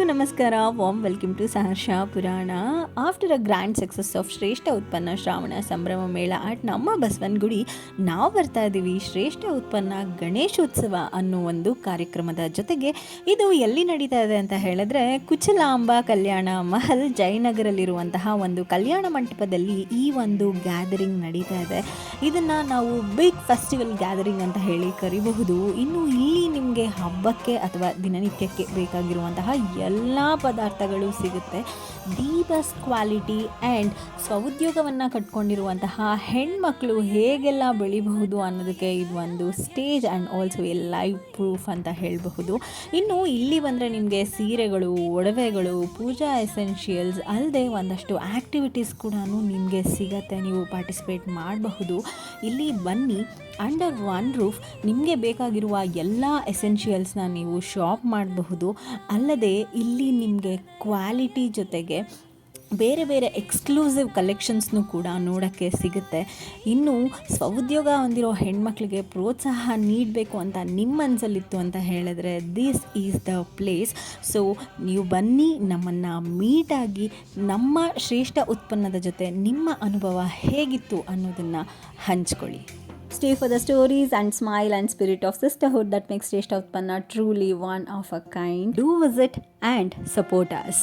ಎಲ್ರಿಗೂ ನಮಸ್ಕಾರ. Warm welcome to ಸಹರ್ಷ ಪುರಾಣ after a grand success of ಶ್ರೇಷ್ಠ ಉತ್ಪನ್ನ ಶ್ರಾವಣ ಸಂಭ್ರಮ ಮೇಳ ಅಟ್ ನಮ್ಮ ಬಸವನಗುಡಿ ನಾವು ಬರ್ತಾ ಇದ್ದೀವಿ ಶ್ರೇಷ್ಠ ಉತ್ಪನ್ನ ಗಣೇಶೋತ್ಸವ ಅನ್ನೋ ಒಂದು ಕಾರ್ಯಕ್ರಮದ ಜೊತೆಗೆ ಇದು ಎಲ್ಲಿ ನಡೀತಾ ಇದೆ ಅಂತ ಹೇಳಿದ್ರೆ ಕುಚಲಾಂಬ ಕಲ್ಯಾಣ ಮಹಲ್ ಜಯನಗರಲ್ಲಿರುವಂತಹ ಒಂದು ಕಲ್ಯಾಣ ಮಂಟಪದಲ್ಲಿ ಈ ಒಂದು ಗ್ಯಾದರಿಂಗ್ ನಡೀತಾ ಇದೆ. ಇದನ್ನು ನಾವು ಬಿಗ್ ಫೆಸ್ಟಿವಲ್ ಗ್ಯಾದರಿಂಗ್ ಅಂತ ಹೇಳಿ ಕರಿಬಹುದು. ಇನ್ನು ಇಲ್ಲಿ ನಿಮಗೆ ಹಬ್ಬಕ್ಕೆ ಅಥವಾ ದಿನನಿತ್ಯಕ್ಕೆ ಬೇಕಾಗಿರುವಂತಹ ಎಲ್ಲ ಪದಾರ್ಥಗಳು ಸಿಗುತ್ತೆ. ದಿ ಬೆಸ್ಟ್ ಕ್ವಾಲಿಟಿ ಆ್ಯಂಡ್ ಸ್ವಉದ್ಯೋಗವನ್ನು ಕಟ್ಕೊಂಡಿರುವಂತಹ ಹೆಣ್ಮಕ್ಳು ಹೇಗೆಲ್ಲ ಬೆಳಿಬಹುದು ಅನ್ನೋದಕ್ಕೆ ಇದು ಒಂದು stage and also a live proof ಅಂತ ಹೇಳಬಹುದು. ಇನ್ನು ಇಲ್ಲಿ ಬಂದರೆ ನಿಮಗೆ ಸೀರೆಗಳು, ಒಡವೆಗಳು, ಪೂಜಾ ಎಸೆನ್ಷಿಯಲ್ಸ್ ಅಲ್ಲದೆ ಒಂದಷ್ಟು ಆ್ಯಕ್ಟಿವಿಟೀಸ್ ಕೂಡ ನಿಮಗೆ ಸಿಗತ್ತೆ. ನೀವು ಪಾರ್ಟಿಸಿಪೇಟ್ ಮಾಡಬಹುದು. ಇಲ್ಲಿ ಬನ್ನಿ ಅಂಡರ್ ಒನ್ ರೂಫ್ ನಿಮಗೆ ಬೇಕಾಗಿರುವ ಎಲ್ಲ ಎಸೆನ್ಷಿಯಲ್ಸ್ನ ನೀವು ಶಾಪ್ ಮಾಡಬಹುದು. ಅಲ್ಲದೆ ಇಲ್ಲಿ ನಿಮಗೆ ಕ್ವಾಲಿಟಿ ಜೊತೆಗೆ ಬೇರೆ ಬೇರೆ ಎಕ್ಸ್ಕ್ಲೂಸಿವ್ ಕಲೆಕ್ಷನ್ಸ್ನು ಕೂಡ ನೋಡೋಕ್ಕೆ ಸಿಗುತ್ತೆ. ಇನ್ನು ಸ್ವಉದ್ಯೋಗ ಹೊಂದಿರೋ ಹೆಣ್ಮಕ್ಳಿಗೆ ಪ್ರೋತ್ಸಾಹ ನೀಡಬೇಕು ಅಂತ ನಿಮ್ಮ ಮನಸ್ಸಲ್ಲಿತ್ತು ಅಂತ ಹೇಳಿದ್ರೆ this is the place so ನೀವು ಬನ್ನಿ, ನಮ್ಮನ್ನು ಮೀಟಾಗಿ ನಮ್ಮ ಶ್ರೇಷ್ಠ ಉತ್ಪನ್ನದ ಜೊತೆ ನಿಮ್ಮ ಅನುಭವ ಹೇಗಿತ್ತು ಅನ್ನೋದನ್ನು ಹಂಚ್ಕೊಳ್ಳಿ. Stay for the stories and smile and spirit of sisterhood that makes Shrestha Utpanna truly one of a kind. Do visit and support us.